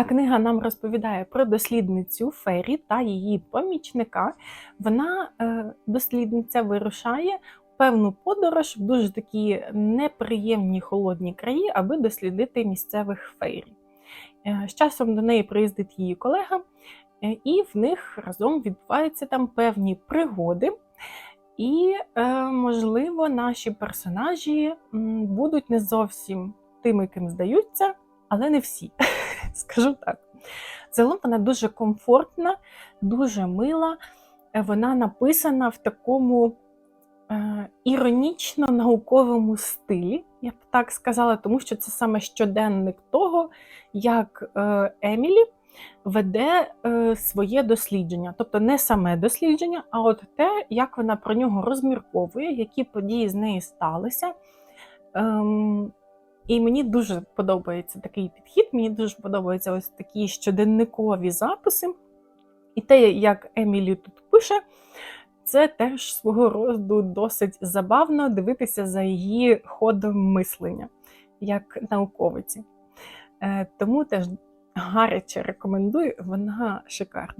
А книга нам розповідає про дослідницю Фері та її помічника. Вона, е, дослідниця, вирушає певну подорож в дуже такі неприємні холодні краї, аби дослідити місцевих фейрі. Е, З часом до неї приїздить її колега, е, і в них разом відбуваються там певні пригоди. І, можливо, наші персонажі будуть не зовсім тими, ким здаються, але не всі, скажу так. Загалом вона дуже комфортна, дуже мила. Е, Вона написана в такому е, іронічно-науковому стилі, я б так сказала, тому що це саме щоденник того, як е, Емілі веде е, своє дослідження. Тобто не саме дослідження, а от те, як вона про нього розмірковує, які події з нею сталися. Ем, і мені дуже подобається такий підхід, мені дуже подобаються ось такі щоденникові записи. І те, як Емілі тут пише, це теж свого роду досить забавно дивитися за її ходом мислення як науковиці. Е, Тому теж гаряче рекомендую, вона шикарна.